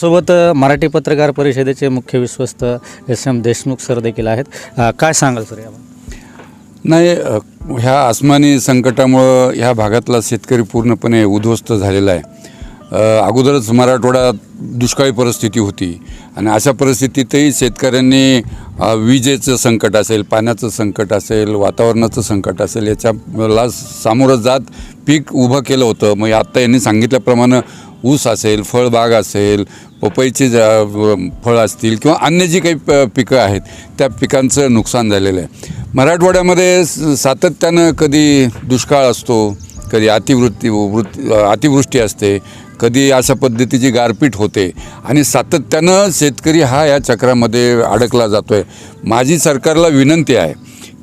सोबत मराठी पत्रकार परिषदेचे मुख्य विश्वस्त एस एम देशमुख सर देखील आहेत. काय सांगाल सर यावर? नाही ह्या आसमानी संकटामुळं ह्या भागातला शेतकरी पूर्णपणे उद्ध्वस्त झालेला आहे. अगोदरच मराठवाड्यात दुष्काळी परिस्थिती होती आणि अशा परिस्थितीतही शेतकऱ्यांनी विजेचं संकट असेल पाण्याचं संकट असेल वातावरणाचं संकट असेल याच्याला सामोरं जात पीक उभं केलं होतं. मग आत्ता यांनी सांगितल्याप्रमाणे ऊस असेल फळबाग असेल पपईचे जा- फळं असतील किंवा अन्य जी काही प पिकं आहेत त्या पिकांचं नुकसान झालेलं आहे. मराठवाड्यामध्ये स- सातत्यानं कधी दुष्काळ असतो कधी अतिवृत्ती वृत्ती अतिवृष्टी असते कधी अशा पद्धतीची गारपीट होते आणि सातत्यानं शेतकरी हा या चक्रामध्ये अडकला जातो आहे माझी सरकारला विनंती आहे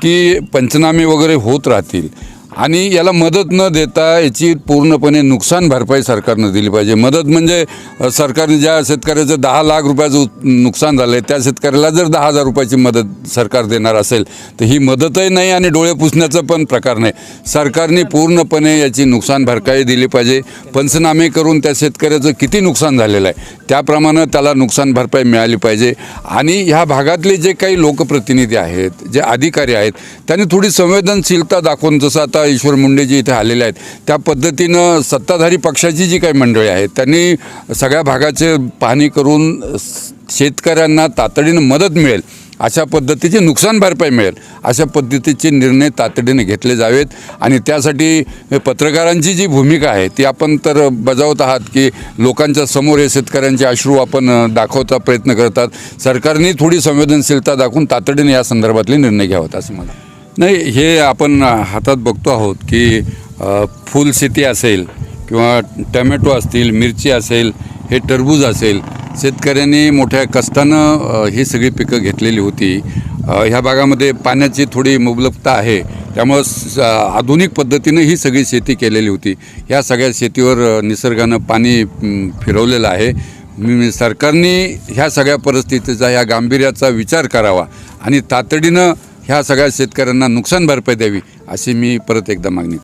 की पंचनामे वगैरे होत राहतील आणि याला मदत न देता याची पूर्णपणे नुकसान भरपाई सरकारनं दिली पाहिजे. मदत म्हणजे सरकारने ज्या शेतकऱ्याचं दहा लाख रुपयाचं नुकसान झालं आहे त्या शेतकऱ्याला जर दहा हजार रुपयाची मदत सरकार देणार असेल तर ही मदतही नाही आणि डोळे पुसण्याचं पण प्रकार नाही. सरकारने पूर्णपणे याची नुकसान भरपाई दिली पाहिजे. पंचनामे करून त्या शेतकऱ्याचं किती नुकसान झालेलं आहे त्याप्रमाणे त्याला नुकसान भरपाई मिळाली पाहिजे. आणि ह्या भागातले जे काही लोकप्रतिनिधी आहेत जे अधिकारी आहेत त्यांनी थोडी संवेदनशीलता दाखवून जसं आता ईश्वर मुंडेजी इथे आलेले आहेत त्या पद्धतीनं सत्ताधारी पक्षाची जी काही मंडळी आहेत त्यांनी सगळ्या भागाचे पाहणी करून शेतकऱ्यांना तातडीनं मदत मिळेल अशा पद्धतीची नुकसान भरपाई मिळेल अशा पद्धतीचे निर्णय तातडीने घेतले जावेत. आणि त्यासाठी पत्रकारांची जी भूमिका आहे ती आपण तर बजावत आहात की लोकांच्या समोर हे शेतकऱ्यांचे अश्रू आपण दाखवता प्रयत्न करतात. सरकारने थोडी संवेदनशीलता दाखवून तातडीने या संदर्भातले निर्णय घ्यावेत असं मला नाही हे आपण हातात बघतो आहोत की अ, फुलशेती असेल किंवा टमॅटो असतील मिरची असेल हे टरबूज असेल शेतकऱ्यांनी मोठ्या कष्टानं ही सगळी पिकं घेतलेली होती. ह्या भागामध्ये पाण्याची थोडी मुबलकता आहे. त्यामुळं आधुनिक पद्धतीनं ही सगळी शेती केलेली होती. ह्या सगळ्या शेतीवर निसर्गानं पाणी फिरवलेलं आहे. मी सरकारने ह्या सगळ्या परिस्थितीचा ह्या गांभीर्याचा विचार करावा आणि तातडीनं ह्या सगळ्या शेतकऱ्यांना नुकसान भरपाई द्यावी अशी मी परत एकदा मागणी